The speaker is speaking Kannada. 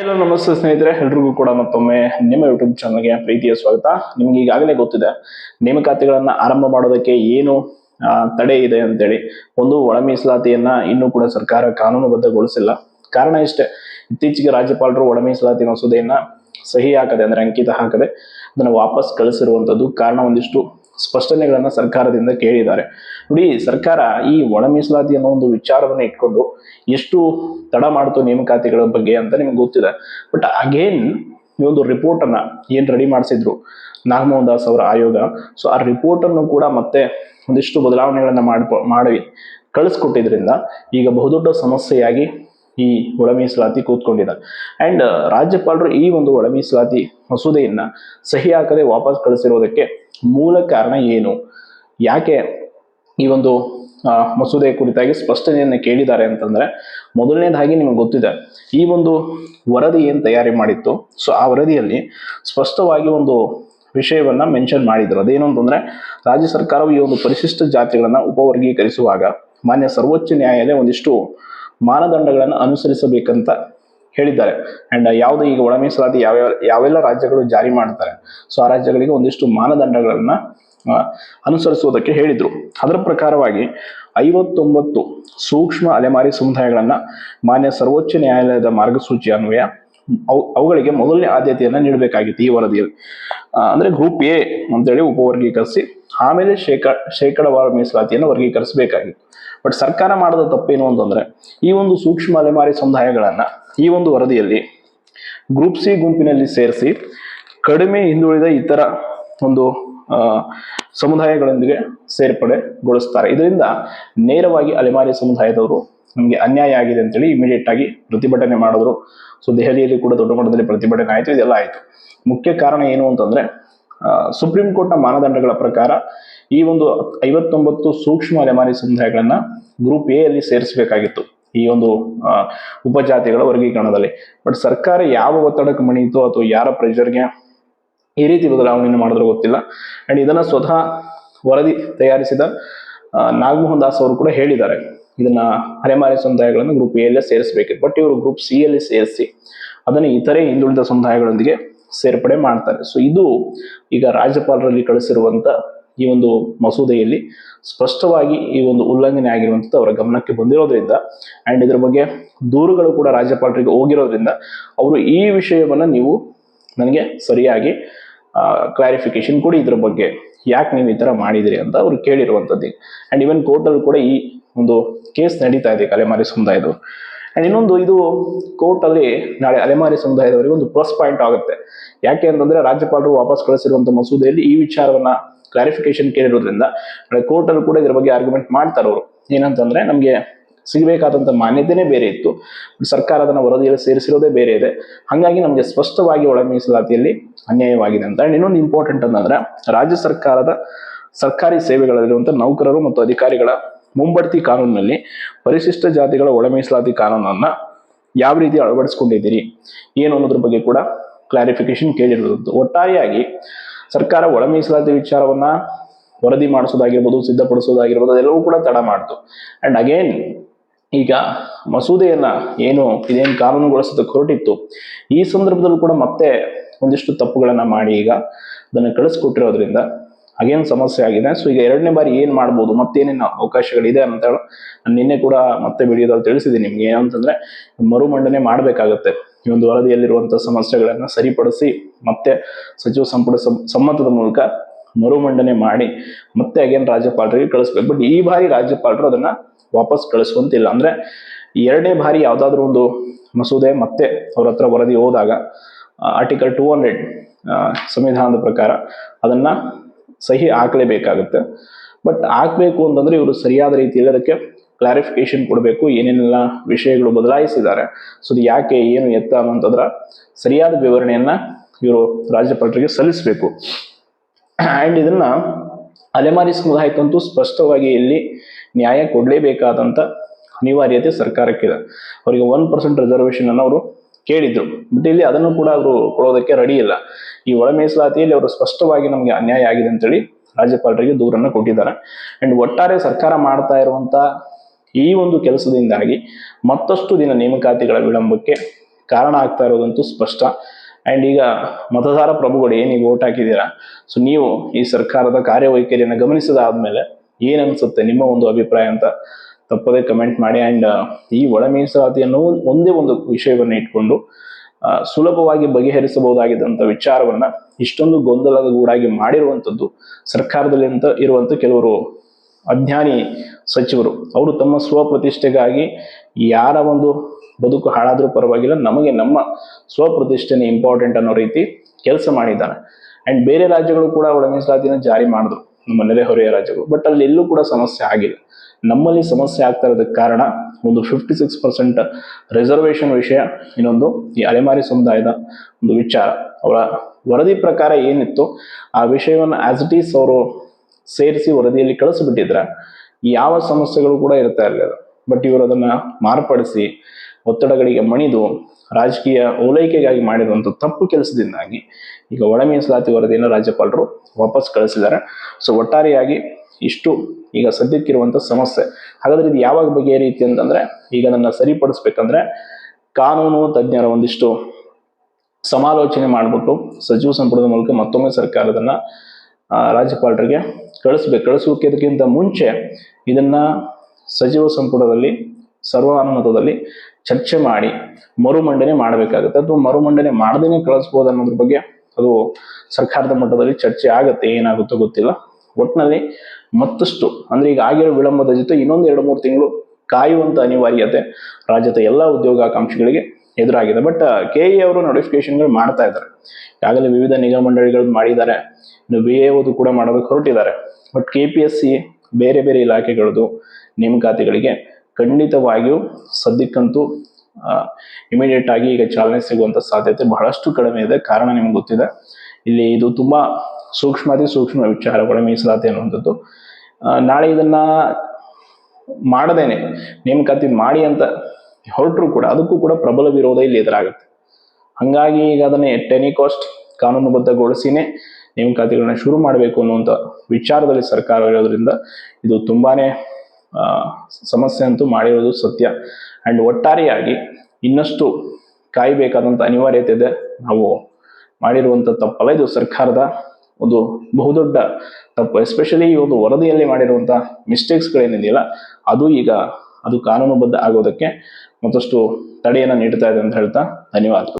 ಎಲ್ಲ ನಮಸ್ತೆ ಸ್ನೇಹಿತರೆ, ಎಲ್ರಿಗೂ ಕೂಡ ಮತ್ತೊಮ್ಮೆ ನಿಮ್ಮ ಯೂಟ್ಯೂಬ್ ಚಾನಲ್ಗೆ ಪ್ರೀತಿಯ ಸ್ವಾಗತ. ನಿಮ್ಗೆ ಈಗಾಗಲೇ ಗೊತ್ತಿದೆ, ನೇಮಕಾತಿಗಳನ್ನ ಆರಂಭ ಮಾಡೋದಕ್ಕೆ ಏನು ತಡೆ ಇದೆ ಅಂತೇಳಿ. ಒಂದು ಒಳ ಮೀಸಲಾತಿಯನ್ನ ಇನ್ನೂ ಕೂಡ ಸರ್ಕಾರ ಕಾನೂನುಬದ್ಧಗೊಳಿಸಿಲ್ಲ. ಕಾರಣ ಇಷ್ಟೇ, ಇತ್ತೀಚೆಗೆ ರಾಜ್ಯಪಾಲರು ಒಳ ಮೀಸಲಾತಿ ಮಸೂದೆಯನ್ನ ಸಹಿ ಹಾಕದೆ, ಅಂದ್ರೆ ಅಂಕಿತ ಹಾಕದೆ, ಅದನ್ನು ವಾಪಸ್ ಕಳಿಸಿರುವಂತದ್ದು ಕಾರಣ ಒಂದಿಷ್ಟು ಸ್ಪಷ್ಟನೆಗಳನ್ನ ಸರ್ಕಾರದಿಂದ ಕೇಳಿದ್ದಾರೆ. ನೋಡಿ, ಸರ್ಕಾರ ಈ ಒಳ ಮೀಸಲಾತಿ ಅನ್ನೋ ಒಂದು ವಿಚಾರವನ್ನ ಇಟ್ಕೊಂಡು ಎಷ್ಟು ತಡ ಮಾಡ್ತು ನೇಮಕಾತಿಗಳ ಬಗ್ಗೆ ಅಂತ ನಿಮ್ಗೆ ಗೊತ್ತಿದೆ. ಬಟ್ ಅಗೇನ್ ಈ ಒಂದು ರಿಪೋರ್ಟ್ ಅನ್ನ ಏನ್ ರೆಡಿ ಮಾಡಿಸಿದ್ರು? ನಾಗಮೋಹನ್ ದಾಸ್ ಅವರ ಆಯೋಗ. ಸೊ ಆ ರಿಪೋರ್ಟ್ ಅನ್ನು ಕೂಡ ಮತ್ತೆ ಒಂದಿಷ್ಟು ಬದಲಾವಣೆಗಳನ್ನ ಮಾಡ್ಕೊ ಮಾಡಿ ಕಳಿಸ್ಕೊಟ್ಟಿದ್ರಿಂದ ಈಗ ಬಹುದೊಡ್ಡ ಸಮಸ್ಯೆಯಾಗಿ ಈ ಒಳ ಮೀಸಲಾತಿ ಕೂತ್ಕೊಂಡಿದೆ ಅಂಡ್ ರಾಜ್ಯಪಾಲರು ಈ ಒಂದು ಒಳ ಮೀಸಲಾತಿ ಮಸೂದೆಯನ್ನ ಸಹಿ ಹಾಕದೆ ವಾಪಸ್ ಕಳಿಸಿರೋದಕ್ಕೆ ಮೂಲ ಕಾರಣ ಏನು? ಯಾಕೆ ಈ ಒಂದು ಮಸೂದೆ ಕುರಿತಾಗಿ ಸ್ಪಷ್ಟನೆಯನ್ನು ಕೇಳಿದ್ದಾರೆ ಅಂತಂದ್ರೆ, ಮೊದಲನೇದಾಗಿ ನಿಮಗೆ ಗೊತ್ತಿದೆ, ಈ ಒಂದು ವರದಿ ಏನು ತಯಾರಿ ಮಾಡಿತ್ತು? ಸೊ ಆ ವರದಿಯಲ್ಲಿ ಸ್ಪಷ್ಟವಾಗಿ ಒಂದು ವಿಷಯವನ್ನ ಮೆನ್ಷನ್ ಮಾಡಿದ್ರು. ಅದೇನು ಅಂತಂದ್ರೆ, ರಾಜ್ಯ ಸರ್ಕಾರವು ಈ ಒಂದು ಪರಿಶಿಷ್ಟ ಜಾತಿಗಳನ್ನ ಉಪವರ್ಗೀಕರಿಸುವಾಗ ಮಾನ್ಯ ಸರ್ವೋಚ್ಚ ನ್ಯಾಯಾಲಯ ಒಂದಿಷ್ಟು ಮಾನದಂಡಗಳನ್ನು ಅನುಸರಿಸಬೇಕಂತ ಹೇಳಿದ್ದಾರೆ. ಅಂಡ್ ಯಾವುದು ಈಗ ಒಳ ಮೀಸಲಾತಿ ಯಾವ ಯಾವೆಲ್ಲ ರಾಜ್ಯಗಳು ಜಾರಿ ಮಾಡ್ತಾರೆ, ಸೊ ಆ ರಾಜ್ಯಗಳಿಗೆ ಒಂದಿಷ್ಟು ಮಾನದಂಡಗಳನ್ನು ಅನುಸರಿಸುವುದಕ್ಕೆ ಹೇಳಿದರು. ಅದರ ಪ್ರಕಾರವಾಗಿ ಐವತ್ತೊಂಬತ್ತು ಸೂಕ್ಷ್ಮ ಅಲೆಮಾರಿ ಸಮುದಾಯಗಳನ್ನು ಮಾನ್ಯ ಸರ್ವೋಚ್ಚ ನ್ಯಾಯಾಲಯದ ಮಾರ್ಗಸೂಚಿ ಅನ್ವಯ, ಅವು, ಅವುಗಳಿಗೆ ಮೊದಲನೇ ಆದ್ಯತೆಯನ್ನು ನೀಡಬೇಕಾಗಿತ್ತು ಈ ವರದಿಯಲ್ಲಿ. ಅಂದ್ರೆ ಗ್ರೂಪ್ ಎ ಅಂತೇಳಿ ಉಪವರ್ಗೀಕರಿಸಿ, ಆಮೇಲೆ ಶೇಕ ಶೇಕಡವಾರು ಮೀಸಲಾತಿಯನ್ನು ವರ್ಗೀಕರಿಸಬೇಕಾಗಿತ್ತು. ಬಟ್ ಸರ್ಕಾರ ಮಾಡಿದ ತಪ್ಪೇನು ಅಂತಂದ್ರೆ, ಈ ಒಂದು ಸೂಕ್ಷ್ಮ ಅಲೆಮಾರಿ ಸಮುದಾಯಗಳನ್ನ ಈ ಒಂದು ವರದಿಯಲ್ಲಿ ಗ್ರೂಪ್ ಸಿ ಗುಂಪಿನಲ್ಲಿ ಸೇರಿಸಿ ಕಡಿಮೆ ಹಿಂದುಳಿದ ಇತರ ಒಂದು ಸಮುದಾಯಗಳೊಂದಿಗೆ ಸೇರ್ಪಡೆಗೊಳಿಸ್ತಾರೆ. ಇದರಿಂದ ನೇರವಾಗಿ ಅಲೆಮಾರಿ ಸಮುದಾಯದವರು ನಮಗೆ ಅನ್ಯಾಯ ಆಗಿದೆ ಅಂತೇಳಿ ಇಮಿಡಿಯೇಟ್ ಆಗಿ ಪ್ರತಿಭಟನೆ ಮಾಡಿದ್ರು. ಸೊ ದೆಹಲಿಯಲ್ಲಿ ಕೂಡ ದೊಡ್ಡ ಮಟ್ಟದಲ್ಲಿ ಪ್ರತಿಭಟನೆ ಆಯಿತು, ಇದೆಲ್ಲ ಆಯಿತು. ಮುಖ್ಯ ಕಾರಣ ಏನು ಅಂತಂದ್ರೆ ಸುಪ್ರೀಂ ಕೋರ್ಟ್ನ ಮಾನದಂಡಗಳ ಪ್ರಕಾರ ಈ ಒಂದು ಐವತ್ತೊಂಬತ್ತು ಸೂಕ್ಷ್ಮ ಅಲೆಮಾರಿ ಸಮುದಾಯಗಳನ್ನ ಗ್ರೂಪ್ ಎ ಅಲ್ಲಿ ಸೇರಿಸಬೇಕಾಗಿತ್ತು ಈ ಒಂದು ಉಪಜಾತಿಗಳ ವರ್ಗೀಕರಣದಲ್ಲಿ. ಬಟ್ ಸರ್ಕಾರ ಯಾವ ಒತ್ತಡಕ್ಕೆ ಮಣಿಯಿತು ಅಥವಾ ಯಾರ ಪ್ರೆಷರ್ಗೆ ಈ ರೀತಿ ಬದಲಾವಣೆಯನ್ನು ಮಾಡಿದ್ರೆ ಗೊತ್ತಿಲ್ಲ. ಅಂಡ್ ಇದನ್ನ ಸ್ವತಃ ವರದಿ ತಯಾರಿಸಿದ ನಾಗಮೋಹನ್ ದಾಸ್ ಅವರು ಕೂಡ ಹೇಳಿದ್ದಾರೆ. ಇದನ್ನ ಅಲೆಮಾರಿ ಸಮುದಾಯಗಳನ್ನು ಗ್ರೂಪ್ ಎ ಅಲ್ಲೇ ಸೇರಿಸಬೇಕು. ಬಟ್ ಇವರು ಗ್ರೂಪ್ ಸಿ ಅಲ್ಲಿ ಸೇರಿಸಿ ಅದನ್ನು ಇತರೆ ಹಿಂದುಳಿದ ಸಮುದಾಯಗಳೊಂದಿಗೆ ಸೇರ್ಪಡೆ ಮಾಡ್ತಾರೆ. ಸೊ ಇದು ಈಗ ರಾಜ್ಯಪಾಲರಲ್ಲಿ ಕಳಿಸಿರುವಂತ ಈ ಒಂದು ಮಸೂದೆಯಲ್ಲಿ ಸ್ಪಷ್ಟವಾಗಿ ಈ ಒಂದು ಉಲ್ಲಂಘನೆ ಆಗಿರುವಂಥದ್ದು ಅವರ ಗಮನಕ್ಕೆ ಬಂದಿರೋದ್ರಿಂದ ಅಂಡ್ ಇದರ ಬಗ್ಗೆ ದೂರುಗಳು ಕೂಡ ರಾಜ್ಯಪಾಲರಿಗೆ ಹೋಗಿರೋದ್ರಿಂದ ಅವರು ಈ ವಿಷಯವನ್ನ ನೀವು ನನಗೆ ಸರಿಯಾಗಿ ಕ್ಲಾರಿಫಿಕೇಶನ್ ಕೊಡಿ ಇದ್ರ ಬಗ್ಗೆ. ಯಾಕೆ ನೀವು ಈ ಥರ ಮಾಡಿದಿರಿ ಅಂತ ಅವರು ಕೇಳಿರುವಂಥದ್ದು. ಅಂಡ್ ಇವನ್ ಕೋರ್ಟಲ್ಲಿ ಕೂಡ ಈ ಒಂದು ಕೇಸ್ ನಡೀತಾ ಇದೆ ಅಲೆಮಾರಿ ಸಮುದಾಯದವರು. ಅಂಡ್ ಇನ್ನೊಂದು ಇದು ಕೋರ್ಟಲ್ಲಿ ನಾಳೆ ಅಲೆಮಾರಿ ಸಮುದಾಯದವರಿಗೆ ಒಂದು ಪ್ಲಸ್ ಪಾಯಿಂಟ್ ಆಗುತ್ತೆ. ಯಾಕೆ ಅಂತಂದ್ರೆ ರಾಜ್ಯಪಾಲರು ವಾಪಸ್ ಕಳಿಸಿರುವಂತ ಮಸೂದೆಯಲ್ಲಿ ಈ ವಿಚಾರವನ್ನ ಕ್ಲಾರಿಫಿಕೇಶನ್ ಕೇಳಿರೋದ್ರಿಂದ ಕೋರ್ಟಲ್ಲೂ ಕೂಡ ಇದ್ರ ಬಗ್ಗೆ ಆರ್ಗ್ಯುಮೆಂಟ್ ಮಾಡ್ತಾರೆ ಅವರು ಏನಂತಂದ್ರೆ ನಮಗೆ ಸಿಗಬೇಕಾದಂತ ಮಾನ್ಯತೆನೇ ಬೇರೆ ಇತ್ತು. ಸರ್ಕಾರ ಅದನ್ನ ವರದಿಯಲ್ಲಿ ಸೇರಿಸಿರೋದೇ ಬೇರೆ ಇದೆ. ಹಾಗಾಗಿ ನಮಗೆ ಸ್ಪಷ್ಟವಾಗಿ ಒಳ ಮೀಸಲಾತಿಯಲ್ಲಿ ಅನ್ಯಾಯವಾಗಿದೆ ಅಂತ ಇನ್ನೊಂದು ಇಂಪಾರ್ಟೆಂಟ್ ಅಂತಂದ್ರೆ ರಾಜ್ಯ ಸರ್ಕಾರದ ಸರ್ಕಾರಿ ಸೇವೆಗಳಲ್ಲಿರುವಂತಹ ನೌಕರರು ಮತ್ತು ಅಧಿಕಾರಿಗಳ ಮುಂಬಡ್ತಿ ಕಾನೂನಿನಲ್ಲಿ ಪರಿಶಿಷ್ಟ ಜಾತಿಗಳ ಒಳ ಮೀಸಲಾತಿ ಕಾನೂನನ್ನ ಯಾವ ರೀತಿ ಅಳವಡಿಸ್ಕೊಂಡಿದ್ದೀರಿ? ಏನು ಅನ್ನೋದ್ರ ಬಗ್ಗೆ ಕೂಡ ಕ್ಲಾರಿಫಿಕೇಶನ್ ಕೇಳಿರೋದು ಒಟ್ಟಾರೆಯಾಗಿ ಸರ್ಕಾರ ಒಳ ಮೀಸಲಾತಿ ವಿಚಾರವನ್ನ ವರದಿ ಮಾಡಿಸೋದಾಗಿರ್ಬೋದು, ಸಿದ್ಧಪಡಿಸೋದಾಗಿರ್ಬೋದು, ಅದೆಲ್ಲವೂ ಕೂಡ ತಡ ಮಾಡ್ತು. ಅಂಡ್ ಅಗೇನ್ ಈಗ ಮಸೂದೆಯನ್ನ ಏನು, ಇದೇನು ಕಾನೂನುಗೊಳಿಸೋದಕ್ಕೆ ಹೊರಟಿತ್ತು ಈ ಸಂದರ್ಭದಲ್ಲೂ ಕೂಡ ಮತ್ತೆ ಒಂದಿಷ್ಟು ತಪ್ಪುಗಳನ್ನ ಮಾಡಿ ಈಗ ಅದನ್ನು ಕಳಿಸ್ಕೊಟ್ಟಿರೋದ್ರಿಂದ ಅಗೇನ್ ಸಮಸ್ಯೆ ಆಗಿದೆ. ಸೊ ಈಗ ಎರಡನೇ ಬಾರಿ ಏನ್ ಮಾಡ್ಬೋದು, ಮತ್ತೇನೇನು ಅವಕಾಶಗಳಿದೆ ಅಂತ ಹೇಳಿ ನಾನು ನಿನ್ನೆ ಕೂಡ ಮತ್ತೆ ವಿಡಿಯೋದಲ್ಲಿ ತಿಳಿಸಿದ್ದೀನಿ ನಿಮ್ಗೆ. ಏನಂತಂದ್ರೆ ಮರುಮಂಡನೆ ಮಾಡಬೇಕಾಗುತ್ತೆ. ಈ ಒಂದು ವರದಿಯಲ್ಲಿರುವಂತಹ ಸಮಸ್ಯೆಗಳನ್ನ ಸರಿಪಡಿಸಿ ಮತ್ತೆ ಸಚಿವ ಸಂಪುಟ ಸಮ್- ಸಮ್ಮತದ ಮೂಲಕ ಮರುಮಂಡನೆ ಮಾಡಿ ಮತ್ತೆ ಅಗೇನ್ ರಾಜ್ಯಪಾಲರಿಗೆ ಕಳಿಸ್ಬೇಕು. ಬಟ್ ಈ ಬಾರಿ ರಾಜ್ಯಪಾಲರು ಅದನ್ನ ವಾಪಸ್ ಕಳಿಸುವಂತಿಲ್ಲ. ಅಂದ್ರೆ ಎರಡನೇ ಬಾರಿ ಯಾವ್ದಾದ್ರು ಒಂದು ಮಸೂದೆ ಮತ್ತೆ ಅವ್ರ ಹತ್ರ ವರದಿ ಹೋದಾಗ ಆರ್ಟಿಕಲ್ ಟೂ ಹಂಡ್ರೆಡ್ ಸಂವಿಧಾನದ ಪ್ರಕಾರ ಅದನ್ನ ಸಹಿ ಹಾಕಲೇಬೇಕಾಗುತ್ತೆ. ಬಟ್ ಹಾಕ್ಬೇಕು ಅಂತಂದ್ರೆ ಇವರು ಸರಿಯಾದ ರೀತಿಯಲ್ಲಿ ಅದಕ್ಕೆ ಕ್ಲಾರಿಫಿಕೇಶನ್ ಕೊಡಬೇಕು, ಏನೇನೆಲ್ಲ ವಿಷಯಗಳು ಬದಲಾಯಿಸಿದ್ದಾರೆ. ಸೊ ಅದು ಯಾಕೆ, ಏನು ಎತ್ತ ಅನ್ನೋಂಥದ್ರ ಸರಿಯಾದ ವಿವರಣೆಯನ್ನ ಇವರು ರಾಜ್ಯಪಾಲರಿಗೆ ಸಲ್ಲಿಸಬೇಕು. ಆ್ಯಂಡ್ ಇದನ್ನ ಅಲೆಮಾರಿ ಸಮುದಾಯಕ್ಕಂತೂ ಸ್ಪಷ್ಟವಾಗಿ ಇಲ್ಲಿ ನ್ಯಾಯ ಕೊಡಲೇಬೇಕಾದಂಥ ಅನಿವಾರ್ಯತೆ ಸರ್ಕಾರಕ್ಕಿದೆ. ಅವರಿಗೆ ಒನ್ ಪರ್ಸೆಂಟ್ ರಿಸರ್ವೇಷನ್ ಅನ್ನು ಅವರು ಕೇಳಿದ್ರು. ಬಟ್ ಇಲ್ಲಿ ಅದನ್ನು ಕೂಡ ಅವರು ಕೊಡೋದಕ್ಕೆ ರೆಡಿ ಇಲ್ಲ. ಈ ಒಳ ಮೀಸಲಾತಿಯಲ್ಲಿ ಅವರು ಸ್ಪಷ್ಟವಾಗಿ ನಮಗೆ ಅನ್ಯಾಯ ಆಗಿದೆ ಅಂತೇಳಿ ರಾಜ್ಯಪಾಲರಿಗೆ ದೂರನ್ನು ಕೊಟ್ಟಿದ್ದಾರೆ. ಅಂಡ್ ಒಟ್ಟಾರೆ ಸರ್ಕಾರ ಮಾಡ್ತಾ ಇರುವಂತ ಈ ಒಂದು ಕೆಲಸದಿಂದಾಗಿ ಮತ್ತಷ್ಟು ದಿನ ನೇಮಕಾತಿಗಳ ವಿಳಂಬಕ್ಕೆ ಕಾರಣ ಆಗ್ತಾ ಇರೋದಂತೂ ಸ್ಪಷ್ಟ. ಆ್ಯಂಡ್ ಈಗ ಮತದಾರ ಪ್ರಭುಗಳು ಏನೀಗ ಓಟ್ ಹಾಕಿದ್ದೀರಾ? ಸೊ ನೀವು ಈ ಸರ್ಕಾರದ ಕಾರ್ಯವೈಖರಿಯನ್ನು ಗಮನಿಸಿದಾದ್ಮೇಲೆ ಏನ್ ಅನ್ಸುತ್ತೆ ನಿಮ್ಮ ಒಂದು ಅಭಿಪ್ರಾಯ ಅಂತ ತಪ್ಪದೇ ಕಮೆಂಟ್ ಮಾಡಿ. ಆ್ಯಂಡ್ ಈ ಒಳ ಮೀಸಲಾತಿ ಅನ್ನೋ ಒಂದೇ ಒಂದು ವಿಷಯವನ್ನು ಇಟ್ಕೊಂಡು ಸುಲಭವಾಗಿ ಬಗೆಹರಿಸಬಹುದಾಗಿದ್ದಂಥ ವಿಚಾರವನ್ನ ಇಷ್ಟೊಂದು ಗೊಂದಲದ ಗೂಡಾಗಿ ಮಾಡಿರುವಂಥದ್ದು ಸರ್ಕಾರದಲ್ಲಿ ಅಂತ ಇರುವಂಥ ಕೆಲವರು ಅಜ್ಞಾನಿ ಸಚಿವರು, ಅವರು ತಮ್ಮ ಸ್ವಪ್ರತಿಷ್ಠೆಗಾಗಿ ಯಾರ ಒಂದು ಬದುಕು ಹಾಳಾದರೂ ಪರವಾಗಿಲ್ಲ, ನಮಗೆ ನಮ್ಮ ಸ್ವಪ್ರತಿಷ್ಠೆನೇ ಇಂಪಾರ್ಟೆಂಟ್ ಅನ್ನೋ ರೀತಿ ಕೆಲಸ ಮಾಡಿದ್ದಾರೆ ಅಂಡ್ ಬೇರೆ ರಾಜ್ಯಗಳು ಕೂಡ ಒಳ ಮೀಸಲಾತಿನ ಜಾರಿ ಮಾಡಿದ್ರು, ನಮ್ಮ ನೆರೆಹೊರೆಯ ರಾಜ್ಯಗಳು. ಬಟ್ ಅಲ್ಲಿ ಎಲ್ಲೂ ಕೂಡ ಸಮಸ್ಯೆ ಆಗಿಲ್ಲ. ನಮ್ಮಲ್ಲಿ ಸಮಸ್ಯೆ ಆಗ್ತಾ ಇರೋದಕ್ಕೆ ಕಾರಣ ಒಂದು ಫಿಫ್ಟಿ ಸಿಕ್ಸ್ ಪರ್ಸೆಂಟ್ ರಿಸರ್ವೇಶನ್ ವಿಷಯ, ಇನ್ನೊಂದು ಈ ಅಲೆಮಾರಿ ಸಮುದಾಯದ ಒಂದು ವಿಚಾರ. ಅವರ ವರದಿ ಪ್ರಕಾರ ಏನಿತ್ತು, ಆ ವಿಷಯವನ್ನು ಆಸ್ ಇಟ್ ಈಸ್ ಅವರು ಸೇರಿಸಿ ವರದಿಯಲ್ಲಿ ಕಳಿಸ್ಬಿಟ್ಟಿದ್ರೆ ಯಾವ ಸಮಸ್ಯೆಗಳು ಕೂಡ ಇರ್ತಾ ಇರಲಿಲ್ಲ. ಬಟ್ ಇವರು ಅದನ್ನ ಮಾರ್ಪಡಿಸಿ, ಒತ್ತಡಗಳಿಗೆ ಮಣಿದು, ರಾಜಕೀಯ ಓಲೈಕೆಗಾಗಿ ಮಾಡಿರುವಂಥ ತಪ್ಪು ಕೆಲಸದಿಂದಾಗಿ ಈಗ ಒಳ ಮೀಸಲಾತಿ ವರದಿಯನ್ನು ರಾಜ್ಯಪಾಲರು ವಾಪಸ್ ಕಳಿಸಿದ್ದಾರೆ. ಸೊ ಒಟ್ಟಾರೆಯಾಗಿ ಇಷ್ಟು ಈಗ ಸದ್ಯಕ್ಕಿರುವಂಥ ಸಮಸ್ಯೆ. ಹಾಗಾದ್ರೆ ಇದು ಯಾವಾಗ ರೀತಿ ಅಂತಂದ್ರೆ ಈಗ ಅದನ್ನ ಸರಿಪಡಿಸ್ಬೇಕಂದ್ರೆ ಕಾನೂನು ತಜ್ಞರ ಒಂದಿಷ್ಟು ಸಮಾಲೋಚನೆ ಮಾಡಿಬಿಟ್ಟು ಸಚಿವ ಸಂಪುಟದ ಮೂಲಕ ಮತ್ತೊಮ್ಮೆ ಸರ್ಕಾರದನ್ನ ರಾಜ್ಯಪಾಲರಿಗೆ ಕಳಿಸ್ಬೇಕು ಕಳಿಸೋಕ್ಕಿಂತ ಮುಂಚೆ ಇದನ್ನು ಸಚಿವ ಸಂಪುಟದಲ್ಲಿ, ಸರ್ವಾನುಮತದಲ್ಲಿ ಚರ್ಚೆ ಮಾಡಿ ಮರುಮಂಡನೆ ಮಾಡಬೇಕಾಗುತ್ತೆ. ಅಥವಾ ಮರುಮಂಡನೆ ಮಾಡದೇನೆ ಕಳಿಸ್ಬೋದು ಅನ್ನೋದ್ರ ಬಗ್ಗೆ ಅದು ಸರ್ಕಾರದ ಮಟ್ಟದಲ್ಲಿ ಚರ್ಚೆ ಆಗುತ್ತೆ, ಏನಾಗುತ್ತೋ ಗೊತ್ತಿಲ್ಲ. ಒಟ್ಟಿನಲ್ಲಿ ಮತ್ತಷ್ಟು, ಅಂದ್ರೆ ಈಗ ಆಗಿರೋ ವಿಳಂಬದ ಜೊತೆ ಇನ್ನೊಂದು ಎರಡು ಮೂರು ತಿಂಗಳು ಕಾಯುವಂತ ಅನಿವಾರ್ಯತೆ ರಾಜ್ಯದ ಎಲ್ಲ ಉದ್ಯೋಗಾಕಾಂಕ್ಷಿಗಳಿಗೆ ಎದುರಾಗಿದೆ. ಬಟ್ ಕೆ ಎ ಅವರು ನೋಟಿಫಿಕೇಶನ್ಗಳು ಮಾಡ್ತಾ ಇದ್ದಾರೆ. ಈಗಾಗಲೇ ವಿವಿಧ ನಿಗಮ ಮಂಡಳಿಗಳು ಮಾಡಿದ್ದಾರೆ. ಇನ್ನು ಬಿ ಎ ಓದು ಕೂಡ ಮಾಡೋದಕ್ಕೆ ಹೊರಟಿದ್ದಾರೆ. But K P S C ಬೇರೆ ಬೇರೆ ಇಲಾಖೆಗಳದ್ದು ನೇಮಕಾತಿಗಳಿಗೆ ಖಂಡಿತವಾಗಿಯೂ ಸದ್ಯಕ್ಕಂತೂ ಇಮಿಡಿಯೇಟ್ ಆಗಿ ಈಗ ಚಾಲನೆ ಸಿಗುವಂತ ಸಾಧ್ಯತೆ ಬಹಳಷ್ಟು ಕಡಿಮೆ ಇದೆ. ಕಾರಣ ನಿಮ್ಗೆ ಗೊತ್ತಿದೆ. ಇಲ್ಲಿ ಇದು ತುಂಬಾ ಸೂಕ್ಷ್ಮಾತಿ ಸೂಕ್ಷ್ಮ ವಿಚಾರಗಳ ಮೀಸಲಾತಿ ಅನ್ನುವಂಥದ್ದು. ನಾಳೆ ಇದನ್ನ ಮಾಡದೇನೆ. ನೇಮಕಾತಿ ಮಾಡಿ ಅಂತ ಹೊರಟರು ಕೂಡ ಅದಕ್ಕೂ ಕೂಡ ಪ್ರಬಲ ವಿರೋಧ ಇಲ್ಲಿ ಎದುರಾಗುತ್ತೆ. ಹಂಗಾಗಿ ಈಗ ಅದನ್ನ ಟೆನಿ ಕಾಸ್ಟ್ ಕಾನೂನುಬದ್ಧಗೊಳಿಸಿನೇ ನೇಮಕಾತಿಗಳನ್ನ ಶುರು ಮಾಡಬೇಕು ಅನ್ನುವಂಥ ವಿಚಾರದಲ್ಲಿ ಸರ್ಕಾರ ಇರೋದ್ರಿಂದ ಇದು ತುಂಬಾನೇ ಸಮಸ್ಯೆ ಅಂತೂ ಮಾಡಿರೋದು ಸತ್ಯ. ಅಂಡ್ ಒಟ್ಟಾರೆಯಾಗಿ ಇನ್ನಷ್ಟು ಕಾಯಬೇಕಾದಂಥ ಅನಿವಾರ್ಯತೆ ಇದೆ. ನಾವು ಮಾಡಿರುವಂಥ ತಪ್ಪಲ್ಲ. ಇದು ಸರ್ಕಾರದ ಒಂದು ಬಹುದೊಡ್ಡ ತಪ್ಪು. ಎಸ್ಪೆಷಲಿ ಈ ಒಂದು ವರದಿಯಲ್ಲಿ ಮಾಡಿರುವಂಥ ಮಿಸ್ಟೇಕ್ಸ್ಗಳೇನಿದೆಯಲ್ಲ ಅದು ಈಗ ಅದು ಕಾನೂನುಬದ್ಧ ಆಗೋದಕ್ಕೆ ಮತ್ತಷ್ಟು ತಡೆಯನ್ನು ನೀಡ್ತಾ ಇದೆ ಅಂತ ಹೇಳ್ತಾ ಧನ್ಯವಾದಗಳು.